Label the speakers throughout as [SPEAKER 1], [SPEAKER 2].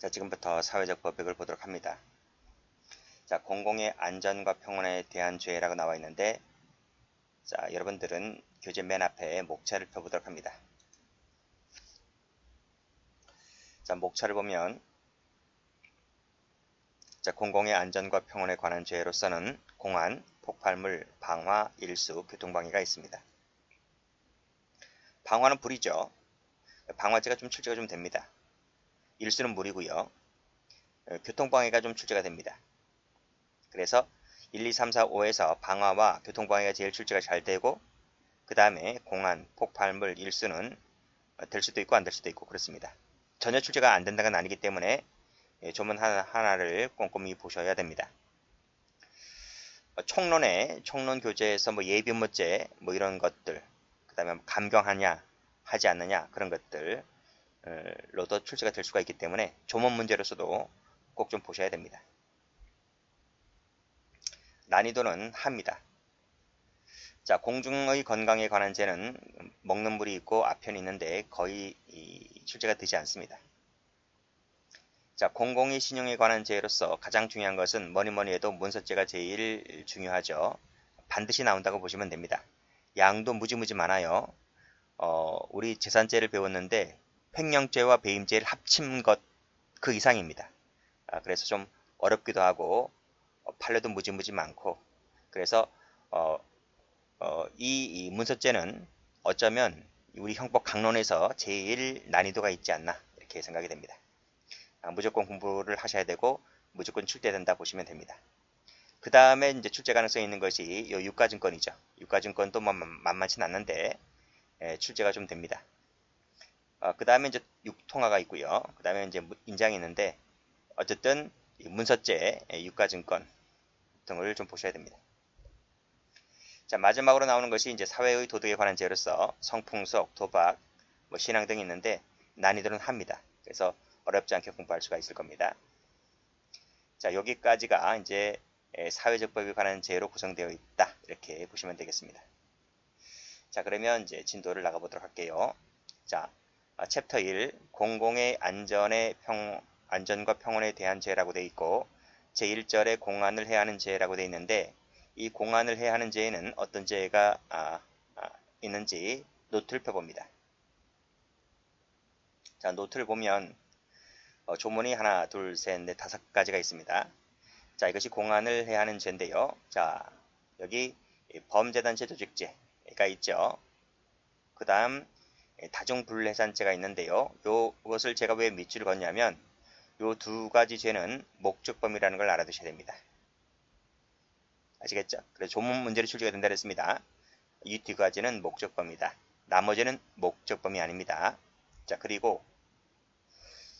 [SPEAKER 1] 자, 지금부터 사회적 법칙을 보도록 합니다. 자, 공공의 안전과 평온에 대한 죄라고 나와 있는데, 자, 여러분들은 교재 맨 앞에 목차를 펴보도록 합니다. 자, 목차를 보면, 자, 공공의 안전과 평온에 관한 죄로서는 공안, 폭발물, 방화, 일수, 교통방해가 있습니다. 방화는 불이죠. 방화죄가 좀 출제가 좀 됩니다. 일수는 물이고요. 어, 교통방해가 좀 출제가 됩니다. 그래서 1, 2, 3, 4, 5에서 방화와 교통방해가 제일 출제가 잘 되고 그 다음에 공안, 폭발물, 일수는 어, 될 수도 있고 안 될 수도 있고 그렇습니다. 전혀 출제가 안 된다는 아니기 때문에 예, 조문 하나 를 꼼꼼히 보셔야 됩니다. 어, 총론에 총론 교재에서 뭐 예비문제 뭐 이런 것들 그 다음에 뭐 감경하냐 하지 않느냐 그런 것들 로도 출제가 될 수가 있기 때문에 조문 문제로서도 꼭 좀 보셔야 됩니다. 난이도는 합니다. 자, 공중의 건강에 관한 죄는 먹는 물이 있고 아편이 있는데 거의 출제가 되지 않습니다. 자, 공공의 신용에 관한 죄로서 가장 중요한 것은 뭐니 뭐니 해도 문서죄가 제일 중요하죠. 반드시 나온다고 보시면 됩니다. 양도 무지무지 많아요. 어, 우리 재산죄를 배웠는데 횡령죄와 배임죄를 합친 것 그 이상입니다. 아, 그래서 좀 어렵기도 하고 어, 판례도 무지무지 많고 그래서 어, 어, 이, 이, 문서죄는 어쩌면 우리 형법 강론에서 제일 난이도가 있지 않나 이렇게 생각이 됩니다. 아, 무조건 공부를 하셔야 되고 무조건 출제된다 보시면 됩니다. 그 다음에 이제 출제 가능성이 있는 것이 이 유가증권이죠. 유가증권도 뭐 만만치 않는데 예, 출제가 좀 됩니다. 어, 그 다음에 이제 6통화가 있고요. 그 다음에 이제 인장이 있는데 어쨌든 문서죄, 예, 유가증권 등을 좀 보셔야 됩니다. 자 마지막으로 나오는 것이 이제 사회의 도덕에 관한 죄로서 성풍속, 도박, 뭐 신앙 등이 있는데 난이도는 합니다. 그래서 어렵지 않게 공부할 수가 있을 겁니다. 자 여기까지가 이제 예, 사회적 법에 관한 죄로 구성되어 있다 이렇게 보시면 되겠습니다. 자 그러면 이제 진도를 나가보도록 할게요. 자 아, 챕터 1 공공의 안전의 평, 안전과 평온에 대한 죄라고 되어 있고 제1절에 공안을 해야 하는 죄라고 되어 있는데 이 공안을 해야 하는 죄에는 어떤 죄가 아, 아, 있는지 노트를 펴봅니다. 자 노트를 보면 어, 조문이 하나 둘 셋 넷 다섯 가지가 있습니다. 자 이것이 공안을 해야 하는 죄인데요. 자 여기 범죄단체 조직죄가 있죠. 그 다음 예, 다중불해산죄가 있는데요. 요, 것을 제가 왜 밑줄을 걷냐면 요 두 가지 죄는 목적범이라는 걸 알아두셔야 됩니다. 아시겠죠? 그래서 조문 문제로 출제가 된다 그랬습니다. 이 두 가지는 목적범이다. 나머지는 목적범이 아닙니다. 자 그리고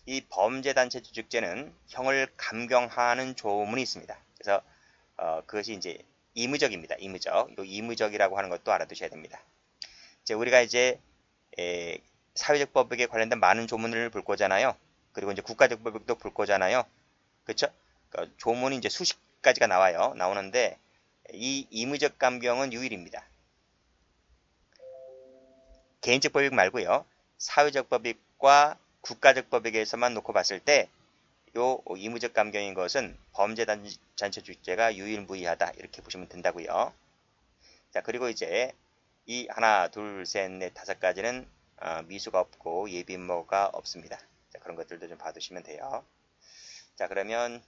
[SPEAKER 1] 이 범죄단체 조직죄는 형을 감경하는 조문이 있습니다. 그래서 어, 그것이 이제 이무적입니다. 이무적. 이 이무적이라고 하는 것도 알아두셔야 됩니다. 이제 우리가 이제 에, 사회적 법에 관련된 많은 조문을 볼 거잖아요. 그리고 이제 국가적 법도 볼 거잖아요. 그렇죠? 조문이 이제 수십 가지가 나와요. 나오는데 이 이무적 감경은 유일입니다. 개인적 법익 말고요. 사회적 법익과 국가적 법익에서만 놓고 봤을 때요 이무적 감경인 것은 범죄 단체 주체가 유일무이하다 이렇게 보시면 된다고요. 자 그리고 이제 이 하나, 둘, 셋, 넷, 다섯 가지는 어, 미수가 없고 예비모가 없습니다. 자, 그런 것들도 좀 봐두시면 돼요. 자 그러면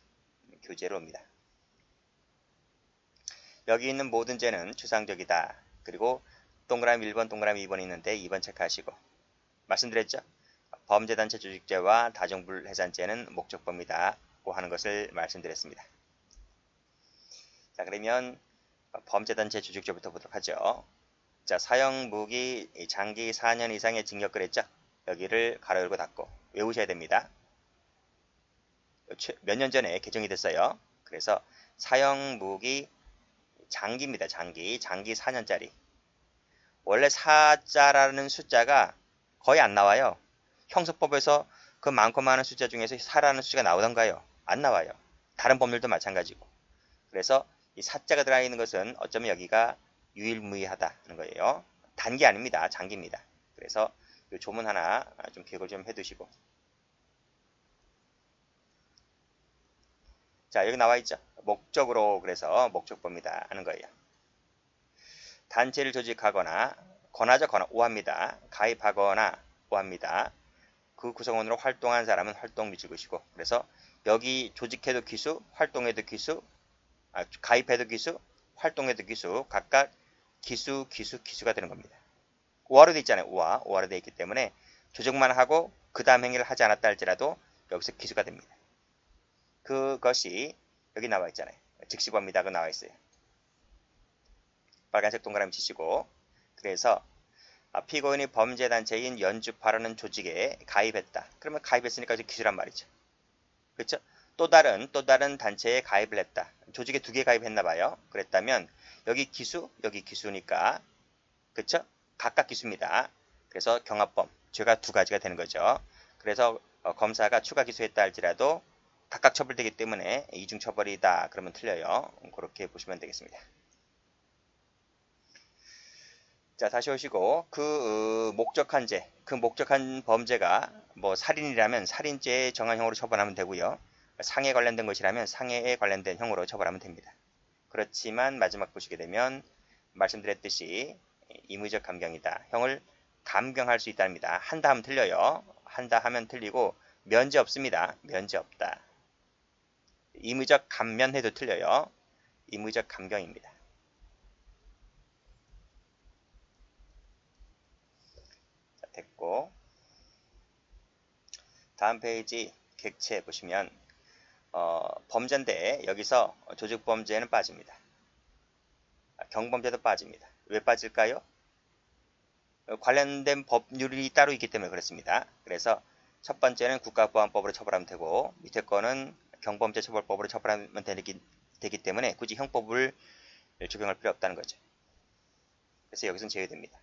[SPEAKER 1] 교재로 옵니다. 여기 있는 모든 죄는 추상적이다. 그리고 동그라미 1번, 동그라미 2번 있는데 2번 체크하시고 말씀드렸죠? 범죄단체 조직죄와 다중불해산죄는 목적범이다고 하는 것을 말씀드렸습니다. 자 그러면 범죄단체 조직죄부터 보도록 하죠. 자, 사형 무기 장기 4년 이상의 징역 그랬죠? 여기를 가로 열고 닫고 외우셔야 됩니다. 몇 년 전에 개정이 됐어요. 그래서 사형 무기 장기입니다. 장기. 장기 4년짜리. 원래 4자라는 숫자가 거의 안 나와요. 형사법에서 그 많고 많은 숫자 중에서 4라는 숫자가 나오던가요? 안 나와요. 다른 법률도 마찬가지고. 그래서 이 4자가 들어가 있는 것은 어쩌면 여기가 유일무이하다는 거예요. 단기 아닙니다. 장기입니다. 그래서 이 조문 하나 좀 기억을 좀 해두시고 자, 여기 나와 있죠. 목적으로 그래서 목적법입니다. 하는 거예요. 단체를 조직하거나 권하죠. 권하 오합니다. 가입하거나 오합니다. 그 구성원으로 활동한 사람은 활동 미주것이고 그래서 여기 조직해도 기수, 활동해도 기수, 아, 가입해도 기수, 활동해도 기수 각각 기수, 기수, 기수가 되는 겁니다. 오화로 돼 있잖아요. 오화, 오화로 돼 있기 때문에 조직만 하고 그 다음 행위를 하지 않았다 할지라도 여기서 기수가 됩니다. 그것이 여기 나와 있잖아요. 즉시 범이다가 나와 있어요. 빨간색 동그라미 치시고 그래서 아, 피고인이 범죄단체인 연주파라는 조직에 가입했다. 그러면 가입했으니까 이제 기수란 말이죠. 그렇죠? 또 다른 또 다른 단체에 가입을 했다. 조직에 두 개 가입했나 봐요. 그랬다면 여기 기수, 여기 기수니까 그렇죠? 각각 기수입니다. 그래서 경합범, 죄가 두 가지가 되는 거죠. 그래서 어, 검사가 추가 기수했다 할지라도 각각 처벌되기 때문에 이중 처벌이다. 그러면 틀려요. 그렇게 보시면 되겠습니다. 자 다시 오시고 그 어, 목적한 죄, 그 목적한 범죄가 뭐 살인이라면 살인죄에 정한 형으로 처벌하면 되고요. 상해 관련된 것이라면 상해에 관련된 형으로 처벌하면 됩니다. 그렇지만 마지막 보시게 되면 말씀드렸듯이 임의적 감경이다. 형을 감경할 수 있답니다. 한다 하면 틀려요. 한다 하면 틀리고 면제 없습니다. 면제 없다. 임의적 감면해도 틀려요. 임의적 감경입니다. 자, 됐고 다음 페이지 객체 보시면 어, 범죄인데 여기서 조직범죄는 빠집니다. 아, 경범죄도 빠집니다. 왜 빠질까요? 어, 관련된 법률이 따로 있기 때문에 그렇습니다. 그래서 첫 번째는 국가보안법으로 처벌하면 되고 밑에 거는 경범죄 처벌법으로 처벌하면 되기, 되기 때문에 굳이 형법을 적용할 필요 없다는 거죠. 그래서 여기서는 제외됩니다.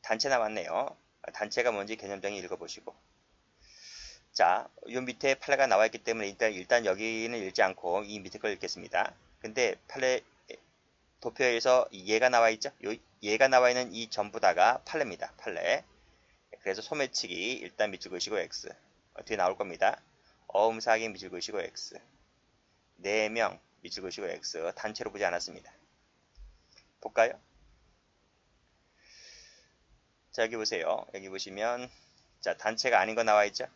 [SPEAKER 1] 단체 나왔네요. 단체가 뭔지 개념정의 읽어보시고 자, 요 밑에 판례가 나와 있기 때문에 일단, 일단 여기는 읽지 않고 이 밑에 걸 읽겠습니다. 근데 판례 도표에서 얘가 나와 있죠? 요, 얘가 나와 있는 이 전부 다가 판례입니다. 판례. 그래서 소매치기 일단 밑줄 그시고 X. 어떻게 나올 겁니다. 어음사기 밑줄 그시고 X. 4명 밑줄 그시고 X. 단체로 보지 않았습니다. 볼까요? 자, 여기 보세요. 여기 보시면 자, 단체가 아닌 거 나와 있죠?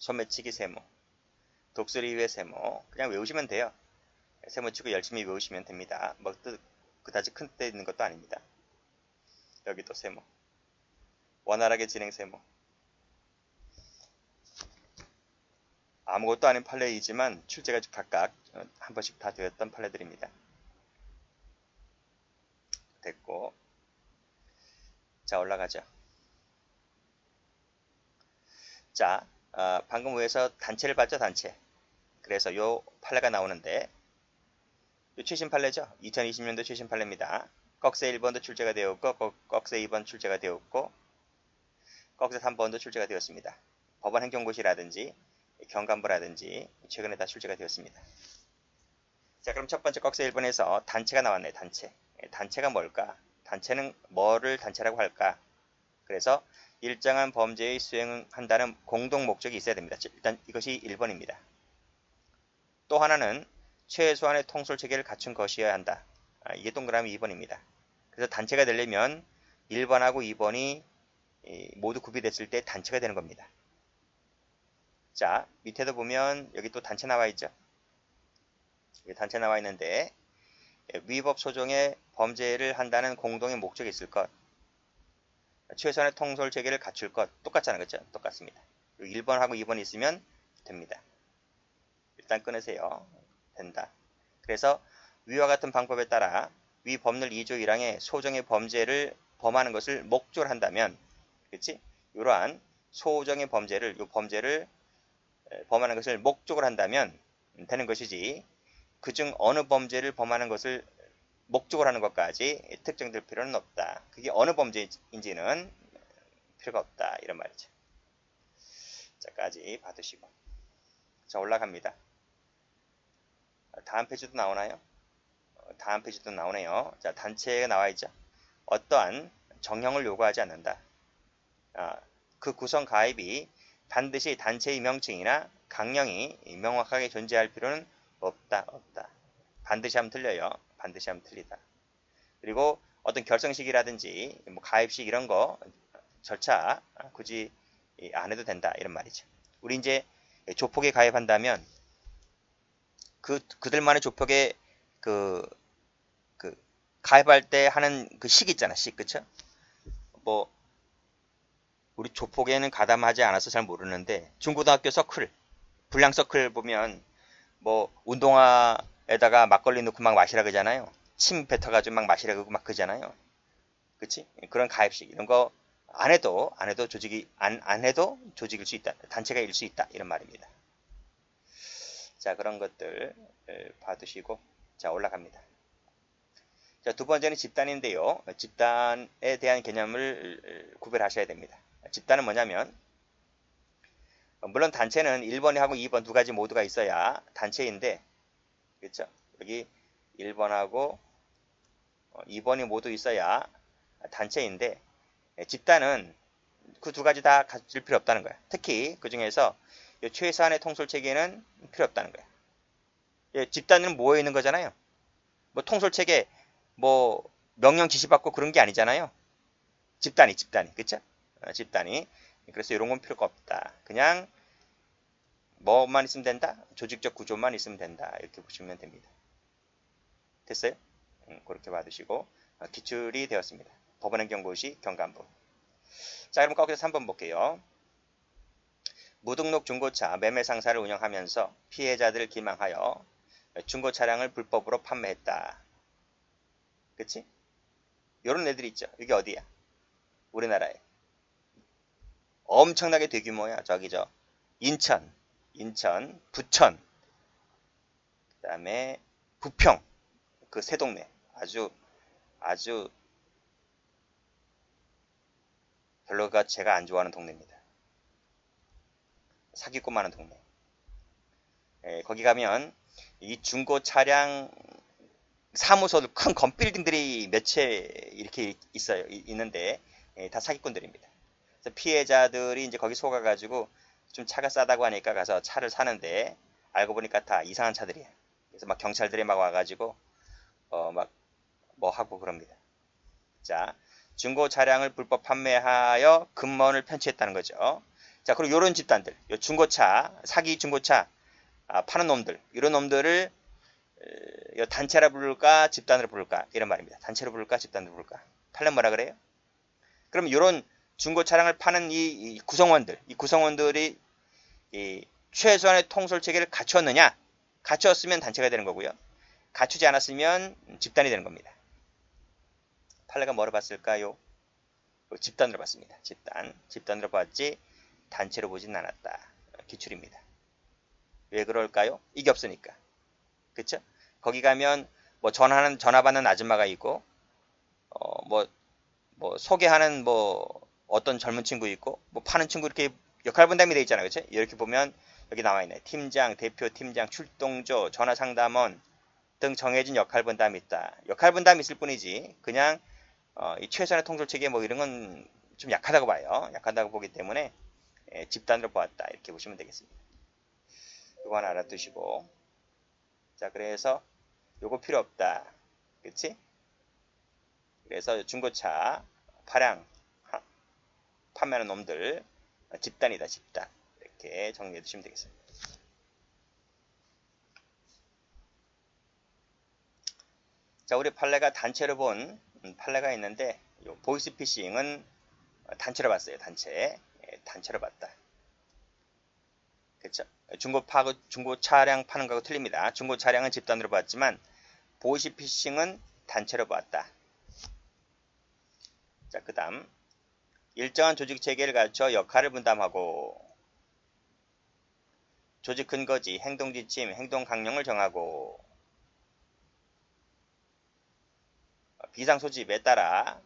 [SPEAKER 1] 소매치기 세모, 독수리 위의 세모 그냥 외우시면 돼요. 세모 치고 열심히 외우시면 됩니다. 뭐 뜻, 그다지 큰때 있는 것도 아닙니다. 여기도 세모, 원활하게 진행 세모. 아무것도 아닌 판례이지만 출제가 각각 한 번씩 다 되었던 판례들입니다. 됐고 자 올라가죠. 자 어, 방금 위에서 단체를 봤죠 단체? 그래서 요 판례가 나오는데 요 최신 판례죠? 2020년도 최신 판례입니다. 꺽쇠 1번도 출제가 되었고 꺽쇠 2번 출제가 되었고 꺽쇠 3번도 출제가 되었습니다. 법원 행정고시라든지 경감부라든지 최근에 다 출제가 되었습니다. 자 그럼 첫 번째 꺽쇠 1번에서 단체가 나왔네 단체. 단체가 뭘까? 단체는 뭐를 단체라고 할까? 그래서 일정한 범죄의 수행한다는 공동 목적이 있어야 됩니다. 일단 이것이 1번입니다. 또 하나는 최소한의 통솔 체계를 갖춘 것이어야 한다. 아, 이게 동그라미 2번입니다. 그래서 단체가 되려면 1번하고 2번이 모두 구비됐을 때 단체가 되는 겁니다. 자, 밑에도 보면 여기 또 단체 나와 있죠. 여기 단체 나와 있는데 위법 소종의 범죄를 한다는 공동의 목적이 있을 것. 최소한의 통솔 체계를 갖출 것 똑같잖아요. 그렇죠? 똑같습니다. 1번하고 2번 있으면 됩니다. 일단 끊으세요. 된다. 그래서 위와 같은 방법에 따라 위 법률 2조 1항의 소정의 범죄를 범하는 것을 목적으로 한다면 그렇지? 이러한 소정의 범죄를 이 범죄를 범하는 것을 목적으로 한다면 되는 것이지 그중 어느 범죄를 범하는 것을 목적으로 하는 것까지 특정될 필요는 없다. 그게 어느 범죄인지는 필요가 없다. 이런 말이죠. 자까지 받으시고 자 올라갑니다. 다음 페이지도 나오나요? 어, 다음 페이지도 나오네요. 자 단체가 나와 있죠. 어떠한 정형을 요구하지 않는다. 아, 그 구성 가입이 반드시 단체의 명칭이나 강령이 명확하게 존재할 필요는 없다. 없다. 반드시 하면 틀려요. 반드시 하면 틀리다. 그리고 어떤 결성식이라든지 뭐 가입식 이런 거 절차 굳이 안 해도 된다 이런 말이죠. 우리 이제 조폭에 가입한다면 그 그들만의 조폭에 그, 그 가입할 때 하는 그식 있잖아 식 그쵸? 뭐 우리 조폭에는 가담하지 않아서 잘 모르는데 중고등학교 서클 불량 서클 보면 뭐 운동화 에다가 막걸리 넣고 막 마시라 그러잖아요. 침 뱉어가지고 막 마시라 그러고 막 그러잖아요. 그치? 그런 가입식 이런 거 안 해도 안 해도 조직이 안, 안 해도 조직일 수 있다. 단체가 일 수 있다. 이런 말입니다. 자 그런 것들 봐두시고 자 올라갑니다. 자, 두 번째는 집단인데요. 집단에 대한 개념을 구별하셔야 됩니다. 집단은 뭐냐면 물론 단체는 1번하고 2번 두 가지 모두가 있어야 단체인데 그렇죠? 여기 1번하고 2번이 어, 모두 있어야 단체인데 집단은 그 두 가지 다 가질 필요 없다는 거야. 특히 그 중에서 최소한의 통솔 체계는 필요 없다는 거야. 예, 집단은 모여 있는 거잖아요. 뭐 통솔 체계 뭐 명령 지시받고 그런 게 아니잖아요. 집단이 집단이? 어, 집단이 그래서 이런 건 필요가 없다. 그냥 뭐만 있으면 된다? 조직적 구조만 있으면 된다. 이렇게 보시면 됩니다. 됐어요? 음, 그렇게 받으시고 어, 기출이 되었습니다. 법원행정고시 경감부. 자 그럼 거기서 3번 볼게요. 무등록 중고차 매매 상사를 운영하면서 피해자들을 기망하여 중고 차량을 불법으로 판매했다. 그치? 요런 애들이 있죠. 이게 어디야? 우리나라에. 엄청나게 대규모야. 저기 저 인천, 인천, 부천, 그 다음에 부평 그 세 동네 아주 아주 별로가 제가 안 좋아하는 동네입니다. 사기꾼 많은 동네. 에, 거기 가면 이 중고 차량 사무소들 큰 건빌딩들이 몇 채 이렇게 있어요. 있는데 예, 다 사기꾼들입니다. 피해자들이 이제 거기 속아가지고 좀 차가 싸다고 하니까 가서 차를 사는데 알고 보니까 다 이상한 차들이에요. 그래서 막 경찰들이 막 와가지고 어 막 뭐 하고 그럽니다. 자 중고 차량을 불법 판매하여 금먼을 편취했다는 거죠. 자 그리고 이런 집단들, 요 중고차 사기 중고차 아, 파는 놈들 이런 놈들을 단체라 부를까 집단으로 부를까 이런 말입니다. 단체로 부를까 집단으로 부를까. 팔면 뭐라 그래요? 그럼 이런 중고 차량을 파는 이, 이 구성원들, 이 구성원들이 이 최소한의 통솔 체계를 갖췄느냐? 갖췄으면 단체가 되는 거고요. 갖추지 않았으면 집단이 되는 겁니다. 팔레가 뭐로 봤을까요? 집단으로 봤습니다. 집단. 집단으로 봤지 단체로 보진 않았다. 기출입니다. 왜 그럴까요? 이게 없으니까. 그쵸? 거기 가면 뭐 전화하는 전화 받는 아줌마가 있고 어 뭐뭐 뭐 소개하는 뭐 어떤 젊은 친구 있고 뭐 파는 친구 이렇게 역할 분담이 되어 있잖아요. 그렇죠? 이렇게 보면 여기 나와 있네. 팀장, 대표, 팀장, 출동조, 전화 상담원 등 정해진 역할 분담이 있다. 역할 분담이 있을 뿐이지 그냥 어, 이 최선의 통솔 체계 뭐 이런 건 좀 약하다고 봐요. 약하다고 보기 때문에 예, 집단으로 보았다. 이렇게 보시면 되겠습니다. 이거 하나 알아두시고 자 그래서 요거 필요 없다. 그치? 그래서 중고차 파량 판매하는 놈들 집단이다 집단. 이렇게 정리해 두시면 되겠습니다. 자 우리 판례가 단체로 본 음, 판례가 있는데 보이스피싱은 단체로 봤어요 단체. 예, 단체로 봤다. 그쵸? 중고 파 중고 차량 파는 거하고 틀립니다. 중고 차량은 집단으로 봤지만 보이스피싱은 단체로 봤다. 자 그 다음 일정한 조직 체계를 갖춰 역할을 분담하고 조직 근거지, 행동 지침, 행동 강령을 정하고 비상 소집에 따라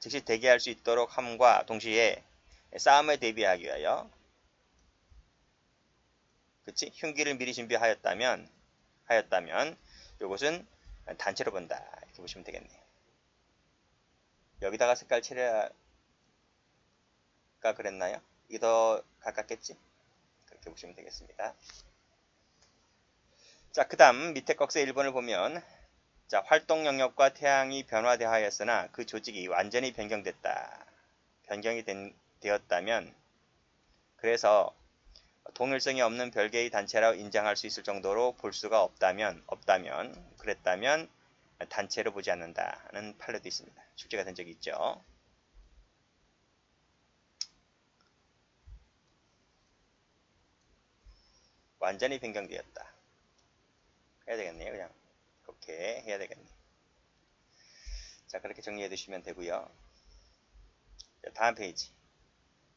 [SPEAKER 1] 즉시 대기할 수 있도록 함과 동시에 싸움에 대비하기 위하여 그치? 흉기를 미리 준비하였다면 하였다면 이것은 단체로 본다 이렇게 보시면 되겠네요. 여기다가 색깔 칠해야 그랬나요? 이게 더 가깝겠지? 그렇게 보시면 되겠습니다. 자, 그 다음 밑에 꺽쇠 1번을 보면 자, 활동 영역과 태양이 변화되하였으나 그 조직이 완전히 변경됐다. 변경이 된, 되었다면 그래서 동일성이 없는 별개의 단체라고 인정할 수 있을 정도로 볼 수가 없다면 없다면 그랬다면 단체로 보지 않는다는 판례도 있습니다. 출제가 된 적이 있죠. 완전히 변경되었다. 해야 되겠네요. 그냥 그렇게 해야 되겠네요. 자 그렇게 정리해 두시면 되고요. 자, 다음 페이지.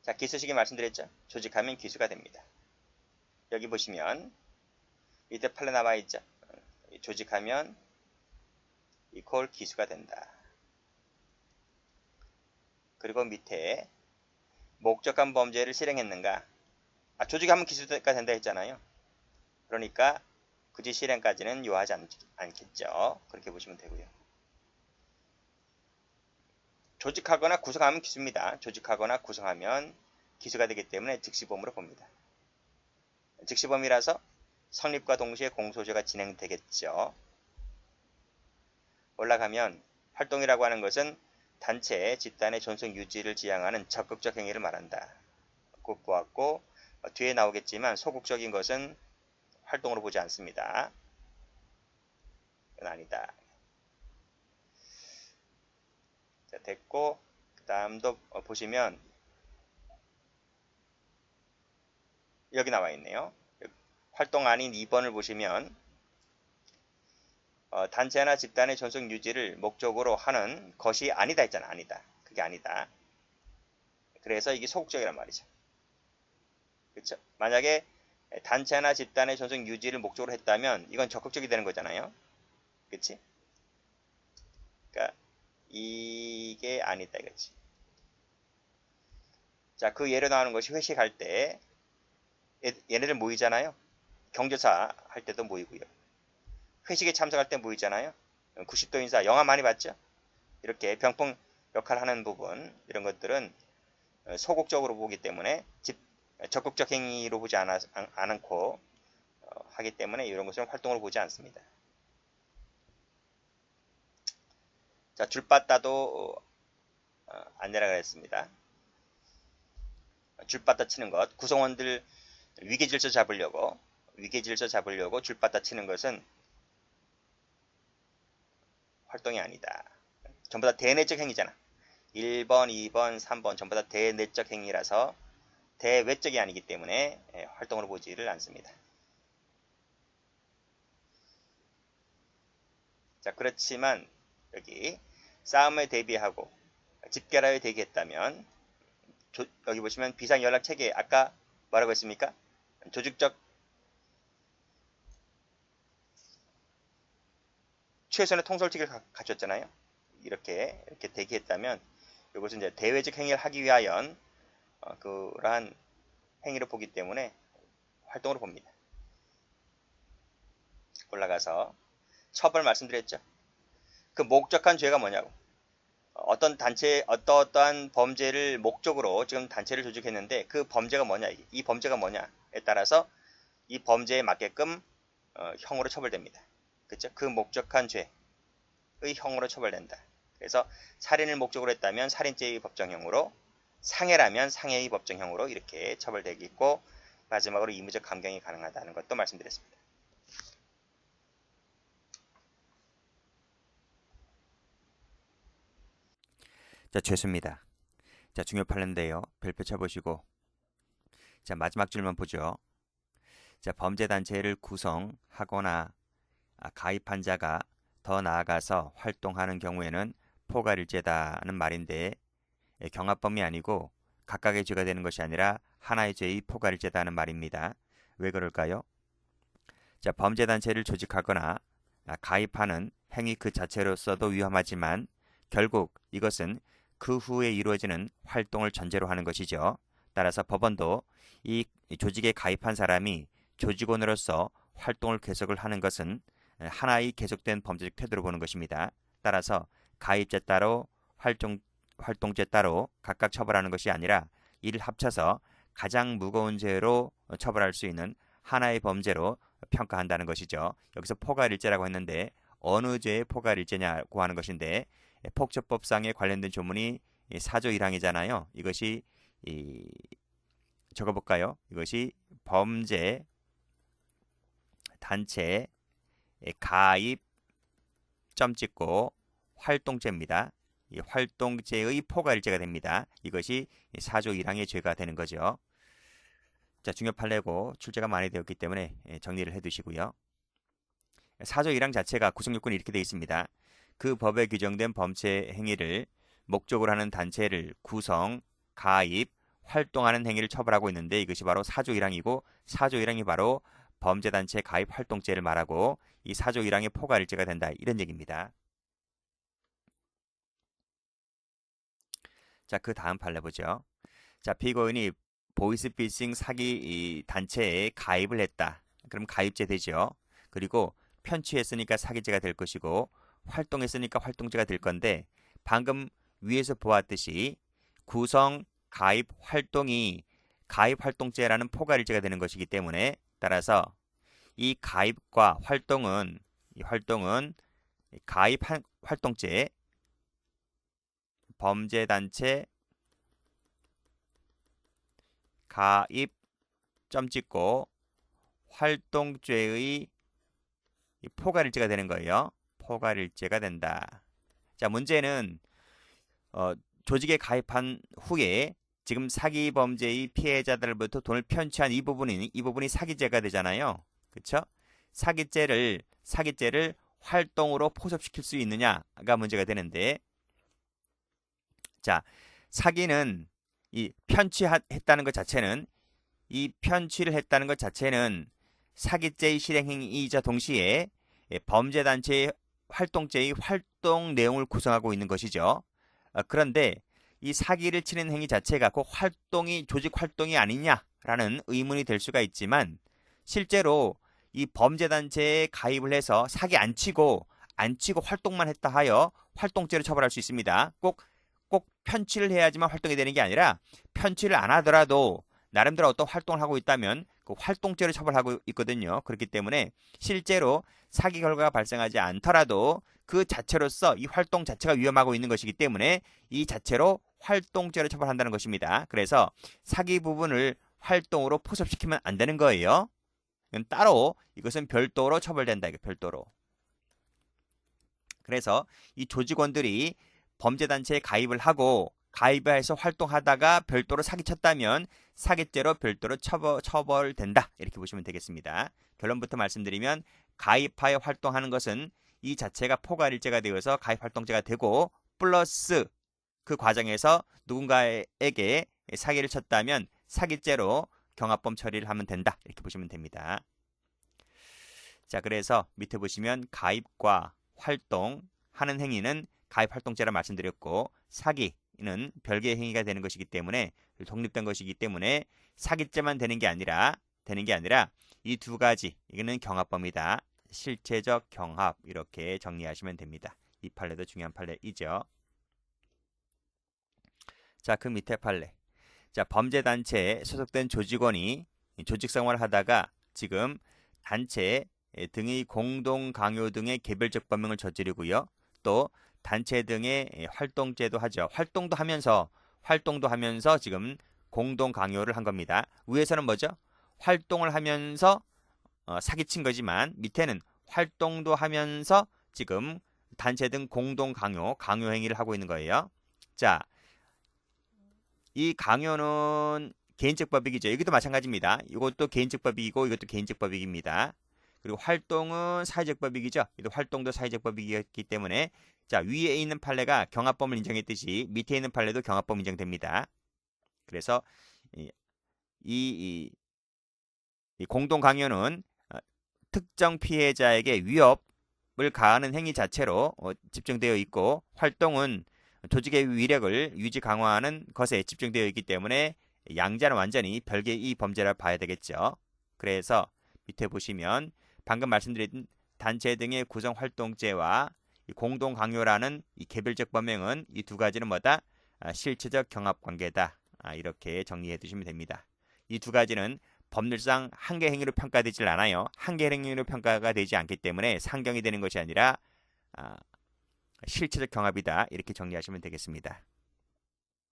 [SPEAKER 1] 자 기수식이 말씀드렸죠. 조직하면 기수가 됩니다. 여기 보시면 밑에 팔레 나와 있죠. 조직하면 이퀄 기수가 된다. 그리고 밑에 목적한 범죄를 실행했는가? 아, 조직하면 기수가 된다 했잖아요. 그러니까 굳이 실행까지는 요하지 않, 않겠죠. 그렇게 보시면 되고요. 조직하거나 구성하면 기수입니다. 조직하거나 구성하면 기수가 되기 때문에 즉시범으로 봅니다. 즉시범이라서 성립과 동시에 공소제가 진행되겠죠. 올라가면 활동이라고 하는 것은 단체, 집단의 존속 유지를 지향하는 적극적 행위를 말한다. 꼭 보았고 어, 뒤에 나오겠지만 소극적인 것은 활동으로 보지 않습니다. 이건 아니다. 자, 됐고 그 다음도 어, 보시면 여기 나와 있네요. 활동 아닌 2번을 보시면 어, 단체나 집단의 전속 유지를 목적으로 하는 것이 아니다 했잖아. 아니다. 그게 아니다. 그래서 이게 소극적이란 말이죠. 그렇죠? 만약에 단체나 집단의 전속 유지를 목적으로 했다면 이건 적극적이 되는 거잖아요. 그치? 그러니까 이게 아니다 이거지. 자, 그 예로 나오는 것이 회식할 때 얘네들 모이잖아요. 경조사 할 때도 모이고요. 회식에 참석할 때 모이잖아요. 90도 인사 영화 많이 봤죠? 이렇게 병풍 역할을 하는 부분 이런 것들은 소극적으로 보기 때문에 집, 적극적 행위로 보지 않아, 않고 어, 하기 때문에 이런 것은 활동으로 보지 않습니다. 자, 줄바따도 어, 안 내라 그랬습니다. 줄바따 치는 것, 구성원들 위계질서 잡으려고 위계질서 잡으려고 줄바따 치는 것은 활동이 아니다. 전부 다 대내적 행위잖아. 1번, 2번, 3번 전부 다 대내적 행위라서 대외적이 아니기 때문에 예, 활동으로 보지를 않습니다. 자 그렇지만 여기 싸움에 대비하고 집결하여 대기했다면 조, 여기 보시면 비상 연락 체계 아까 뭐라고 했습니까? 조직적 최선의 통솔직을 갖췄잖아요. 이렇게 이렇게 대기했다면 이것은 이제 대외적 행위를 하기 위하여 어, 그러한 행위를 보기 때문에 활동으로 봅니다. 올라가서 처벌 말씀드렸죠. 그 목적한 죄가 뭐냐고. 어떤 단체, 어떠어떠한 범죄를 목적으로 지금 단체를 조직했는데 그 범죄가 뭐냐, 이 범죄가 뭐냐에 따라서 이 범죄에 맞게끔 어, 형으로 처벌됩니다. 그렇죠? 그 목적한 죄의 형으로 처벌된다. 그래서 살인을 목적으로 했다면 살인죄의 법정형으로 상해라면 상해의 법정형으로 이렇게 처벌되겠고 마지막으로 이무적 감경이 가능하다는 것도 말씀드렸습니다. 자, 죄수입니다. 자, 중요 판례인데요. 별표 쳐보시고 자, 마지막 줄만 보죠. 자, 범죄단체를 구성하거나 아, 가입한 자가 더 나아가서 활동하는 경우에는 포괄일죄다는 말인데 예, 경합범이 아니고 각각의 죄가 되는 것이 아니라 하나의 죄의 포괄일죄다는 말입니다. 왜 그럴까요? 자, 범죄 단체를 조직하거나 아, 가입하는 행위 그 자체로서도 위험하지만 결국 이것은 그 후에 이루어지는 활동을 전제로 하는 것이죠. 따라서 법원도 이 조직에 가입한 사람이 조직원으로서 활동을 계속을 하는 것은 하나의 계속된 범죄적 태도로 보는 것입니다. 따라서 가입죄 따로 활동, 활동죄 따로 각각 처벌하는 것이 아니라 이를 합쳐서 가장 무거운 죄로 처벌할 수 있는 하나의 범죄로 평가한다는 것이죠. 여기서 포괄일죄라고 했는데 어느 죄의 포괄일죄냐고 하는 것인데 폭처법상에 관련된 조문이 사조 1항이잖아요. 이것이 이, 적어볼까요? 이것이 범죄 단체 가입 점 찍고 활동죄입니다. 이 활동죄의 포괄일죄가 됩니다. 이것이 사조 1항의 죄가 되는 거죠. 자, 중요 판례고 출제가 많이 되었기 때문에 예, 정리를 해 두시고요. 사조 1항 자체가 구성 요건이 이렇게 되어 있습니다. 그 법에 규정된 범죄 행위를 목적으로 하는 단체를 구성, 가입, 활동하는 행위를 처벌하고 있는데 이것이 바로 사조 1항이고 사조 1항이 바로 범죄단체 가입 활동죄를 말하고 이 사조 1항의 포괄일죄가 된다 이런 얘기입니다. 자, 그 다음 판례 보죠. 자, 피고인이 보이스피싱 사기 단체에 가입을 했다. 그럼 가입죄 되죠. 그리고 편취했으니까 사기죄가 될 것이고 활동했으니까 활동죄가 될 건데 방금 위에서 보았듯이 구성, 가입, 활동이 가입 활동죄라는 포괄일죄가 되는 것이기 때문에 따라서 이 가입과 활동은 이 활동은 가입 활동죄 범죄단체 가입 점 찍고 활동죄의 포괄일죄가 되는 거예요. 포괄일죄가 된다. 자 문제는 어, 조직에 가입한 후에 지금 사기 범죄의 피해자들부터 돈을 편취한 이 부분이 이 부분이 사기죄가 되잖아요. 그렇죠? 사기죄를 사기죄를 활동으로 포섭시킬 수 있느냐가 문제가 되는데 자 사기는 이 편취했다는 것 자체는 이 편취를 했다는 것 자체는 사기죄의 실행 행위이자 동시에 예, 범죄 단체의 활동죄의 활동 내용을 구성하고 있는 것이죠. 아, 그런데 이 사기를 치는 행위 자체가 그 활동이 조직 활동이 아니냐라는 의문이 될 수가 있지만 실제로 이 범죄 단체에 가입을 해서 사기 안 치고 안 치고 활동만 했다 하여 활동죄로 처벌할 수 있습니다. 꼭 꼭 편취를 해야지만 활동이 되는 게 아니라 편취를 안 하더라도 나름대로 어떤 활동을 하고 있다면 그 활동죄로 처벌하고 있거든요. 그렇기 때문에 실제로 사기 결과가 발생하지 않더라도 그 자체로서 이 활동 자체가 위험하고 있는 것이기 때문에 이 자체로 활동죄로 처벌한다는 것입니다. 그래서 사기 부분을 활동으로 포섭시키면 안 되는 거예요. 따로 이것은 별도로 처벌된다. 별도로. 그래서 이 조직원들이 범죄단체에 가입을 하고 가입해서 활동하다가 별도로 사기쳤다면 사기죄로 별도로 처벌, 처벌된다. 이렇게 보시면 되겠습니다. 결론부터 말씀드리면 가입하여 활동하는 것은 이 자체가 포괄일죄가 되어서 가입활동죄가 되고 플러스 그 과정에서 누군가에게 사기를 쳤다면 사기죄로 경합범 처리를 하면 된다. 이렇게 보시면 됩니다. 자, 그래서 밑에 보시면 가입과 활동 하는 행위는 가입 활동죄라 말씀드렸고 사기는 별개의 행위가 되는 것이기 때문에 독립된 것이기 때문에 사기죄만 되는 게 아니라 되는 게 아니라 이 두 가지 이거는 경합범이다. 실체적 경합 이렇게 정리하시면 됩니다. 이 판례도 중요한 판례이죠. 자, 그 밑에 판례. 자, 범죄 단체에 소속된 조직원이 조직 생활을 하다가 지금 단체 등의 공동 강요 등의 개별적 범행을 저지르고요. 또 단체 등의 예, 활동제도 하죠. 활동도 하면서 활동도 하면서 지금 공동 강요를 한 겁니다. 위에서는 뭐죠? 활동을 하면서 어, 사기친 거지만 밑에는 활동도 하면서 지금 단체 등 공동 강요, 강요 행위를 하고 있는 거예요. 자, 이 강요는 개인적 법익이죠. 여기도 마찬가지입니다. 이것도 개인적 법익이고 이것도 개인적 법익입니다. 그리고 활동은 사회적 법익이죠. 이도 활동도 사회적 법익이었기 때문에 자 위에 있는 판례가 경합범을 인정했듯이 밑에 있는 판례도 경합범 인정됩니다. 그래서 이, 이, 이 공동 강요는 어, 특정 피해자에게 위협을 가하는 행위 자체로 어, 집중되어 있고 활동은 조직의 위력을 유지 강화하는 것에 집중되어 있기 때문에 양자는 완전히 별개의 이 범죄라 봐야 되겠죠. 그래서 밑에 보시면 방금 말씀드린 단체 등의 구성 활동죄와 공동 강요라는 이 개별적 범행은 이 두 가지는 뭐다? 아, 실체적 경합 관계다. 아, 이렇게 정리해 두시면 됩니다. 이 두 가지는
[SPEAKER 2] 법률상 한계 행위로 평가되질 않아요. 한계 행위로 평가가 되지 않기 때문에 상경이 되는 것이 아니라 아, 실체적 경합이다 이렇게 정리하시면 되겠습니다.